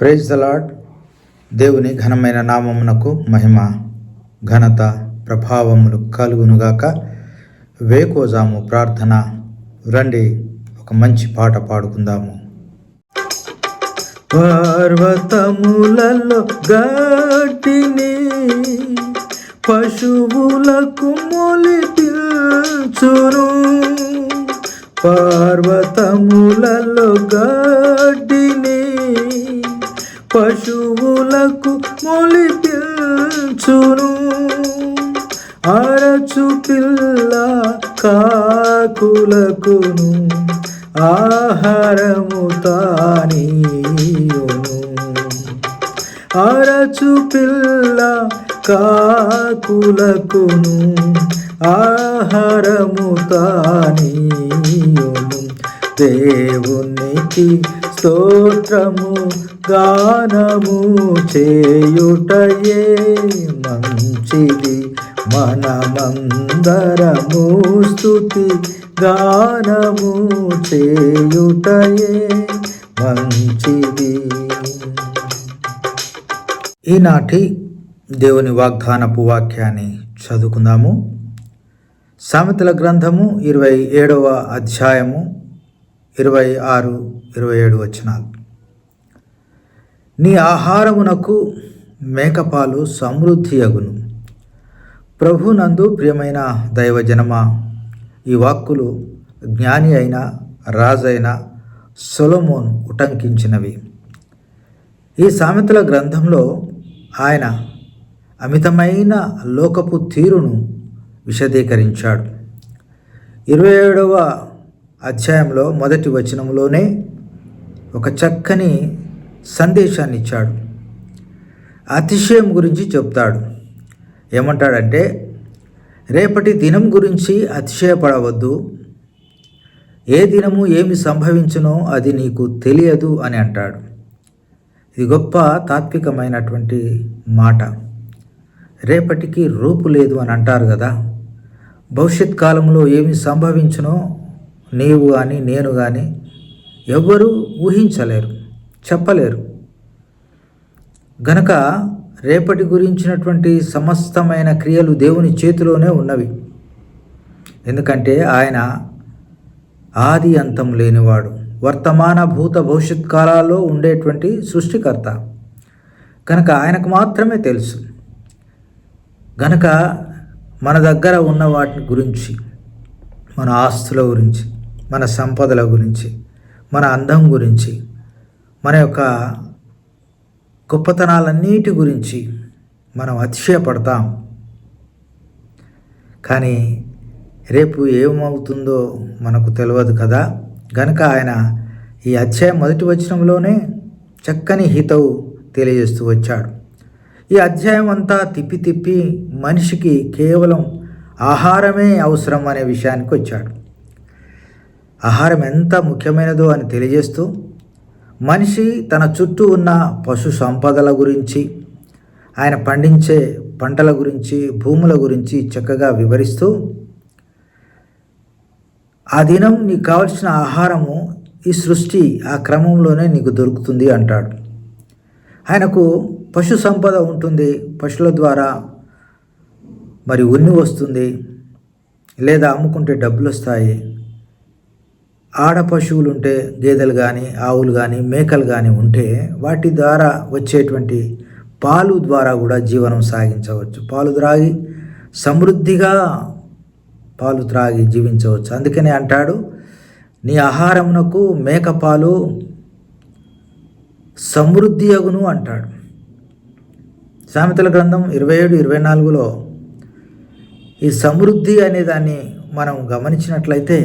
Praise the lord దేవుని ఘనమైన నామమునకు మహిమ ఘనత ప్రభావములు కలుగునుగాక. వేకోజాము ప్రార్థన. రండి ఒక మంచి పాట పాడుకుందాము. పర్వతములలో గట్టిని పశువులకు మొలిపించును. పర్వతములలో గడ్డిని పశువులకు మొలిపించును. అరచు పిల్ల కాకులకును ఆహారము తానీయును. అరచు పిల్ల కాకులకును ఆహారము తానీయును. దేవునికి స్తోత్రము గానము చేయుటయే మంచిది. మనమందరము స్థుతి గానము చేయుటయే మంచిది. ఈనాటి దేవుని వాగ్దానపు వాక్యాన్ని చదువుకుందాము. సామెతల గ్రంథము ఇరవై ఏడవ అధ్యాయము ఇరవై ఆరు ఇరవై ఏడు వచనాలు. నీ ఆహారమునకు మేకపాలు సమృద్ధి అగును. ప్రభునందు ప్రియమైన దైవజనమా ఈ వాక్కులు జ్ఞాని అయిన రాజైన సొలమోన్ ఉటంకించినవి. ఈ సామెతల గ్రంథంలో ఆయన అమితమైన లోకపు తీరును విశదీకరించాడు. ఇరవై ఏడవ అధ్యాయంలో మొదటి వచనంలోనే ఒక చక్కని సందేశాన్ని ఇచ్చాడు అతిశయం గురించి చెప్తాడు. ఏమంటాడంటే రేపటి దినం గురించి అతిశయపడవద్దు. ఏ దినము ఏమి సంభవించునో అది నీకు తెలియదు అని అంటాడు. ఇది గొప్ప తాత్వికమైనటువంటి మాట. రేపటికి రూపు లేదు అని అంటారు కదా. భవిష్యత్ కాలంలో ఏమి సంభవించునో నీవు కానీ నేను కానీ ఎవ్వరూ ఊహించలేరు చెప్పలేరు. గనక రేపటి గురించినటువంటి సమస్తమైన క్రియలు దేవుని చేతిలోనే ఉన్నవి. ఎందుకంటే ఆయన ఆది అంతం లేనివాడు వర్తమాన భూత భవిష్యత్ కాలాల్లో ఉండేటువంటి సృష్టికర్త. కనుక ఆయనకు మాత్రమే తెలుసు. గనక మన దగ్గర ఉన్న వాటి గురించి మన ఆస్తుల గురించి మన సంపదల గురించి మన అందం గురించి మన యొక్క గొప్పతనాలన్నిటి గురించి మనం అతిశయపడతాం. కానీ రేపు ఏమవుతుందో మనకు తెలియదు కదా. గనక ఆయన ఈ అధ్యాయం మొదటి వచనంలోనే చక్కని హితవు తెలియజేస్తూ వచ్చాడు. ఈ అధ్యాయం అంతా తిప్పి తిప్పి మనిషికి కేవలం ఆహారమే అవసరం అనే విషయానికి వచ్చాడు. ఆహారం ఎంత ముఖ్యమైనదో అని తెలియజేస్తూ మనిషి తన చుట్టూ ఉన్న పశు సంపదల గురించి ఆయన పండించే పంటల గురించి భూముల గురించి చక్కగా వివరిస్తూ ఆ దినం నీకు కావలసిన ఆహారము ఈ సృష్టి ఆ క్రమంలోనే నీకు దొరుకుతుంది అంటాడు. ఆయనకు పశు సంపద ఉంటుంది పశువుల ద్వారా మరి ఉన్ని వస్తుంది లేదా అమ్ముకుంటే డబ్బులు వస్తాయి ఆడ పశువులు ఉంటే గేదెలు కానీ ఆవులు కానీ మేకలు కానీ ఉంటే వాటి ద్వారా వచ్చేటువంటి పాలు ద్వారా కూడా జీవనం సాగించవచ్చు. పాలు త్రాగి సమృద్ధిగా పాలు త్రాగి జీవించవచ్చు. అందుకనే అంటాడు నీ ఆహారమునకు మేకపాలు సమృద్ధి అగును అంటాడు. సామెతల గ్రంథం ఇరవై ఏడు ఇరవై నాలుగులో ఈ సమృద్ధి అనే దాన్ని మనం గమనించినట్లయితే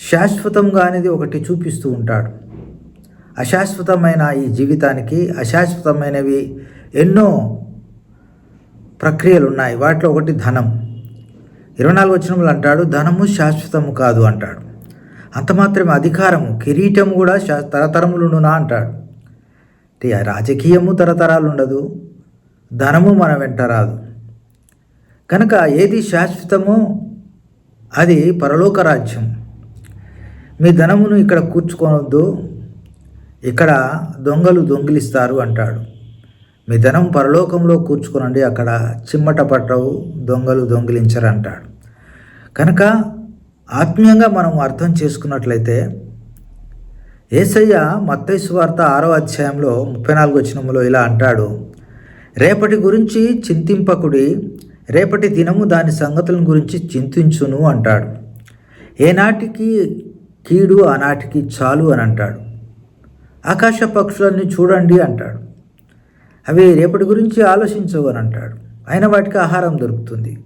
శాశ్వతంగా అనేది ఒకటి చూపిస్తూ ఉంటాడు. అశాశ్వతమైన ఈ జీవితానికి అశాశ్వతమైనవి ఎన్నో ప్రక్రియలు ఉన్నాయి. వాటిలో ఒకటి ధనం. ఇరవై నాలుగు వచనములు అంటాడు ధనము శాశ్వతము కాదు అంటాడు. అంత మాత్రమే అధికారము కిరీటము కూడా శా తరతరములుండునా అంటాడు. రాజకీయము తరతరాలు ఉండదు ధనము మన వెంట రాదు. కనుక ఏది శాశ్వతమో అది పరలోక రాజ్యం. మీ ధనమును ఇక్కడ కూర్చుకోవద్దు ఇక్కడ దొంగలు దొంగిలిస్తారు అంటాడు. మీ ధనం పరలోకంలో కూర్చుకోనండి అక్కడ చిమ్మట పట్టవు దొంగలు దొంగిలించరు అంటాడు కనుక ఆత్మీయంగా మనం అర్థం చేసుకున్నట్లయితే ఏసయ్య మత్తైసు వార్త ఆరో అధ్యాయంలో ముప్పై నాలుగు వచనంలో ఇలా అంటాడు. రేపటి గురించి చింతింపకుడి రేపటి దినము దాని సంగతుల గురించి చింతించును అంటాడు. ఏనాటికి కీడు ఆనాటికి చాలు అని అంటాడు. ఆకాశ పక్షులన్నీ చూడండి అంటాడు. అవి రేపటి గురించి ఆలోచించవు అని అంటాడు. అయిన వాటికి ఆహారం దొరుకుతుంది.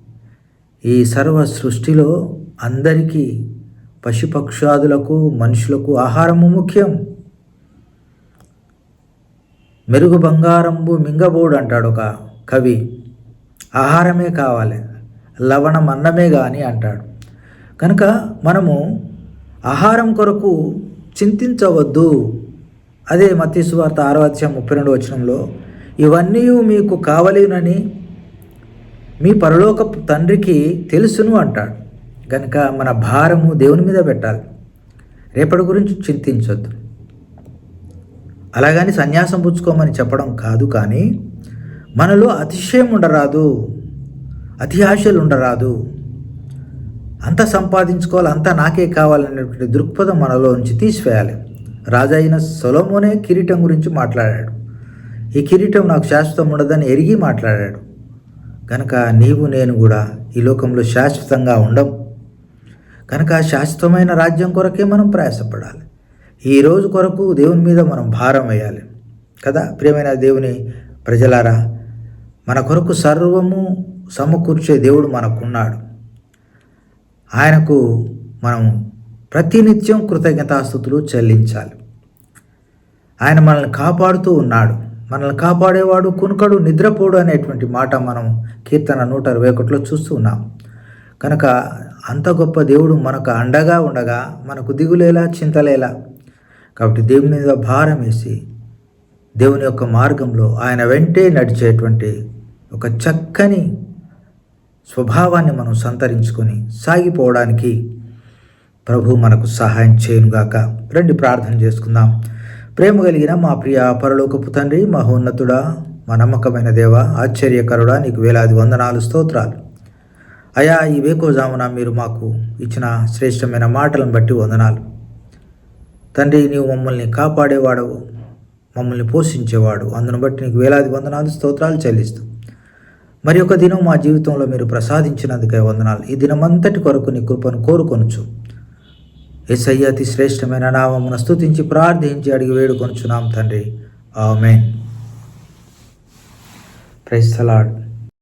ఈ సర్వ సృష్టిలో అందరికీ పశుపక్షాదులకు మనుషులకు ఆహారము ముఖ్యం. మెరుగు బంగారంబు మింగబోడు అంటాడు ఒక కవి. ఆహారమే కావాలి లవణం అన్నమే కానీ అంటాడు. కనుక మనము ఆహారం కొరకు చింతించవద్దు. అదే మతీసు వార్త ఆరో అధ్యాయం ముప్పై రెండు వచనంలో ఇవన్నీ మీకు కావలేనని మీ పరలోక తండ్రికి తెలుసును అంటాడు. కనుక మన భారము దేవుని మీద పెట్టాలి. రేపటి గురించి చింతించొద్దు. అలాగని సన్యాసం పుచ్చుకోమని చెప్పడం కాదు కానీ మనలో అతిశయం ఉండరాదు అతి ఆశలు ఉండరాదు. అంత సంపాదించుకోవాలి అంతా నాకే కావాలనేటువంటి దృక్పథం మనలో నుంచి తీసివేయాలి. రాజా అయిన సొలమోనే కిరీటం గురించి మాట్లాడాడు. ఈ కిరీటం నాకు శాశ్వతం ఉండదని ఎరిగి మాట్లాడాడు. కనుక నీవు నేను కూడా ఈ లోకంలో శాశ్వతంగా ఉండం. కనుక శాశ్వతమైన రాజ్యం కొరకే మనం ప్రయాసపడాలి. ఈ రోజు కొరకు దేవుని మీద మనం భారం వేయాలి. కదా ప్రియమైన దేవుని ప్రజలారా మన కొరకు సర్వము సమకూర్చే దేవుడు మనకున్నాడు. ఆయనకు మనం ప్రతినిత్యం కృతజ్ఞతాస్థుతులు చెల్లించాలి. ఆయన మనల్ని కాపాడుతూ ఉన్నాడు. మనల్ని కాపాడేవాడు కునుకడు నిద్రపోడు అనేటువంటి మాట మనం కీర్తన నూట ఇరవై ఒకటిలో చూస్తూ ఉన్నాం. కనుక అంత గొప్ప దేవుడు మనకు అండగా ఉండగా మనకు దిగులేలా చింతలేలా. కాబట్టి దేవుని మీద భారం వేసి దేవుని యొక్క మార్గంలో ఆయన వెంటే నడిచేటువంటి ఒక చక్కని స్వభావాన్ని మనం సంతరించుకొని సాగిపోవడానికి ప్రభు మనకు సహాయం చేయనుగాక. రండి ప్రార్థన చేసుకుందాం. ప్రేమ కలిగిన మా ప్రియ పరలోకపు తండ్రి మహోన్నతుడా మా నమ్మకమైన దేవ ఆశ్చర్యకరుడా నీకు వేలాది వందనాలు స్తోత్రాలు. అయా ఈ వేకోజామున మీరు మాకు ఇచ్చిన శ్రేష్టమైన మాటలను బట్టి వందనాలు. తండ్రి నీవు మమ్మల్ని కాపాడేవాడవు మమ్మల్ని పోషించేవాడు. అందును బట్టి నీకు వేలాది వందనాలు స్తోత్రాలు చెల్లిస్తూ. మరి ఒక దినం మా జీవితంలో మీరు ప్రసాదించినందుకే వందనాలు. ఈ దినమంతటి కొరకు నీ కృపను కోరుకొనుచు. ఎస్ఐ అతి శ్రేష్టమైన నామమును స్థుతించి ప్రార్థించి అడిగి వేడుకొనుచున్నాం తండ్రి. ఆమెన్. Price salad